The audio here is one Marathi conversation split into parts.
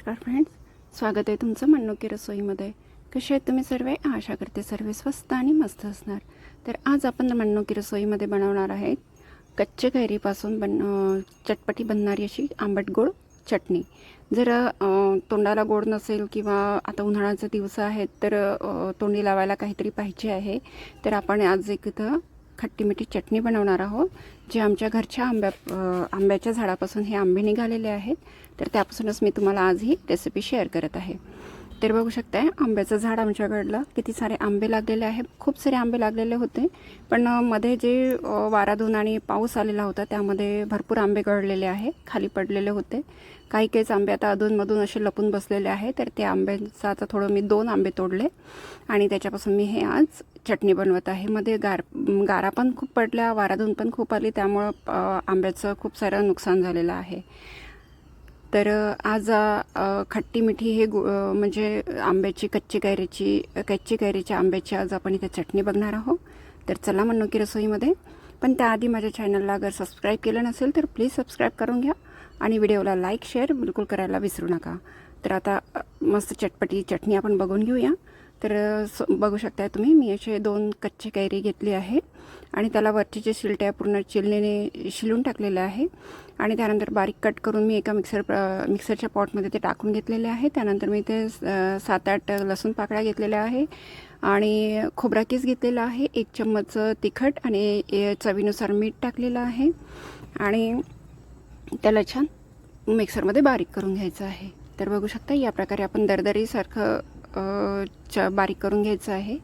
फ्रेंड्स स्वागत आहे तुमचं मन्नुकी रसोईमध्ये. कसे आहेत तुम्ही सर्व? आशा करते सर्व स्वस्त आणि मस्त असणार. तर आज आपण मन्नुकी रसोईमध्ये बनवणार आहेत कच्चे कैरीपासून बन चटपटी बनणारी अशी आंबट गोड चटणी. जर तोंडाला गोड नसेल किंवा आता उन्हाळ्याचे दिवस आहेत तर तोंडी लावायला काहीतरी पाहिजे आहे. तर आपण आज एक इथं खट्टी मिठी चटणी बनवणार आहोत जे आमच्या घरच्या आंब्या आंब्याच्या झाडापासून हे आंबे निघालेले आहेत. तर त्यापासूनच मी तुम्हाला आज ही रेसिपी शेअर करत आहे. तर बघू शकताय आंब्याचं झाड आमच्याकडलं किती सारे आंबे लागलेले आहे खूप सारे आंबे लागलेले होते. पण मध्ये जे वाराधून आणि पाऊस आलेला होता त्यामध्ये भरपूर आंबे गळलेले आहे खाली पडलेले होते. काही काहीच आंबे आता अधूनमधून असे लपून बसलेले आहे. तर ते आंब्यांचं आता थोडं मी दोन आंबे तोडले. आणि त्याच्यापासून मी हे आज चटणी बनवत आहे. मध्ये गार गारा पण खूप पडल्या वाराधून पण खूप आली. त्यामुळं आंब्याचं खूप सारं नुकसान झालेलं आहे. तर आज खट्टी मिठी हे गु म्हणजे आंब्याची कच्ची कैरीची कच्ची कैरीच्या आंब्याची आज आपण इथे चटणी बघणार आहोत. तर चला म्हणू की रसोईमध्ये. पण त्याआधी माझ्या चॅनलला अगर सबस्क्राईब केलं नसेल तर प्लीज सबस्क्राईब करून घ्या आणि व्हिडिओला लाईक शेअर बिलकुल करायला विसरू नका. तर आता मस्त चटपटी चटणी आपण बघून घेऊया. तर स- बघू शकताय तुम्ही मी असे दोन कच्चे कैरी घेतली आहे आणि त्याला वरची जे शिलट्या पूर्ण चिलनेने शिलून टाकलेलं आहे आणि त्यानंतर बारीक कट करून मी एका मिक्सर मिक्सरच्या पॉटमध्ये ते टाकून घेतलेले आहे. त्यानंतर मी ते सात आठ लसूण पाकळ्या घेतलेल्या आहे आणि खोबरा केस घेतलेला आहे एक चम्मच तिखट आणि चवीनुसार मीठ टाकलेलं आहे आणि त्याला छान मिक्सरमध्ये बारीक करून घ्यायचं आहे. तर बघू शकता या प्रकारे आपण दरदरीसारखं च बारीक करून घ्यायचं आहे.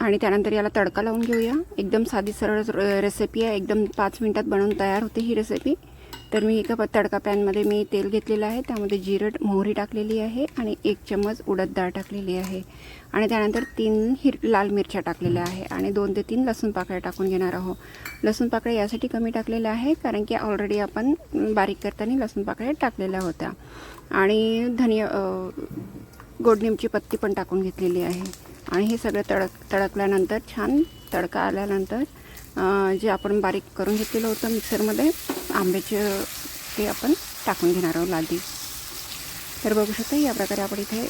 आणि त्यानंतर याला तडका लावून घेऊया. एकदम साधी सरळ रेसिपी आहे. एकदम पाच मिनटात बनवून तयार होते ही रेसिपी तर मी एका तडका पॅनमध्ये मी तेल घेतलेलं आहे. त्यामध्ये जिरट मोहरी टाकलेली आहे आणि एक चम्मच उडद डाळ टाकलेली आहे. आणि त्यानंतर तीन हिर लाल मिरच्या टाकलेल्या आहे. आणि दोन ते तीन लसूण पाकळ्या टाकून घेणार आहोत. लसूण पाकळ्या यासाठी कमी टाकलेल्या आहे कारण की ऑलरेडी आपण बारीक करताना लसूण पाकळ्या टाकलेल्या होत्या. आणि धनिया गोडनिमची पत्ती पण टाकून घेतलेली आहे. आणि हे सगळं तडक तडकल्यानंतर छान तडका आल्यानंतर जे आपण बारीक करून घेतलेलं होतं मिक्सरमध्ये आंब्याचे ते आपण टाकून घेणार आहोत लादी. तर बघू शकता या प्रकारे आपण इथे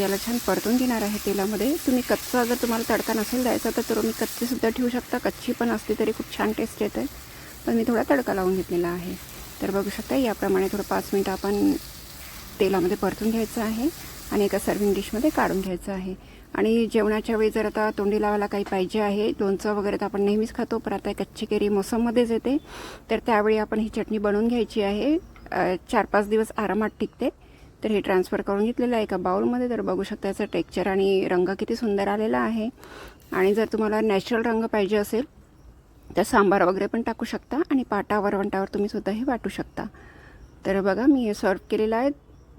याला छान परतून घेणार आहे तेलामध्ये. तुम्ही कच्चा जर तुम्हाला तडका नसेल द्यायचा तर तुम्ही कच्चीसुद्धा ठेवू शकता. कच्ची पण असली तरी खूप छान टेस्ट येते. पण मी थोडा तडका लावून घेतलेला आहे. तर बघू शकता याप्रमाणे थोडं पाच मिनटं आपण तेलामध्ये परतून घ्यायचं आहे. आणि एका सर्विंग डिशमध्ये काढून घ्यायचं आहे. आणि जेवणाच्या वेळी जर आता तोंडी लावायला काही पाहिजे आहे लोणचं वगैरे तर आपण नेहमीच खातो पण आता कच्ची केरी मोसममध्येच येते. तर त्यावेळी आपण ही चटणी बनवून घ्यायची आहे. चार पाच दिवस आरामात टिकते. तर हे ट्रान्सफर करून घेतलेलं आहे एका बाउलमध्ये तर बघू शकता याचं टेक्चर आणि रंग किती सुंदर आलेला आहे. आणि जर तुम्हाला नॅचरल रंग पाहिजे असेल तर सांबार वगैरे पण टाकू शकता आणि पाटा वरवंटावर तुम्ही सुद्धा हे वाटू शकता. तर बघा मी हे सर्व केलेलं आहे.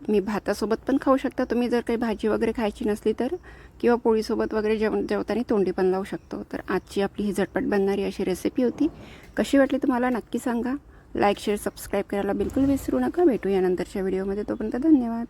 मी भातासोबत पण खाऊ शकता. तुम्ही जर काही भाजी वगैरे खायची नसली तर किंवा पोळीसोबत वगैरे जेवण जेवताना तोंडी पण लावू शकतो. तर आजची आपली ही झटपट बनणारी अशी रेसिपी होती. कशी वाटली तुम्हाला नक्की सांगा. लाईक शेअर सबस्क्राईब करायला बिलकुल विसरू नका. भेटू यानंतरच्या व्हिडिओमध्ये तोपर्यंत धन्यवाद.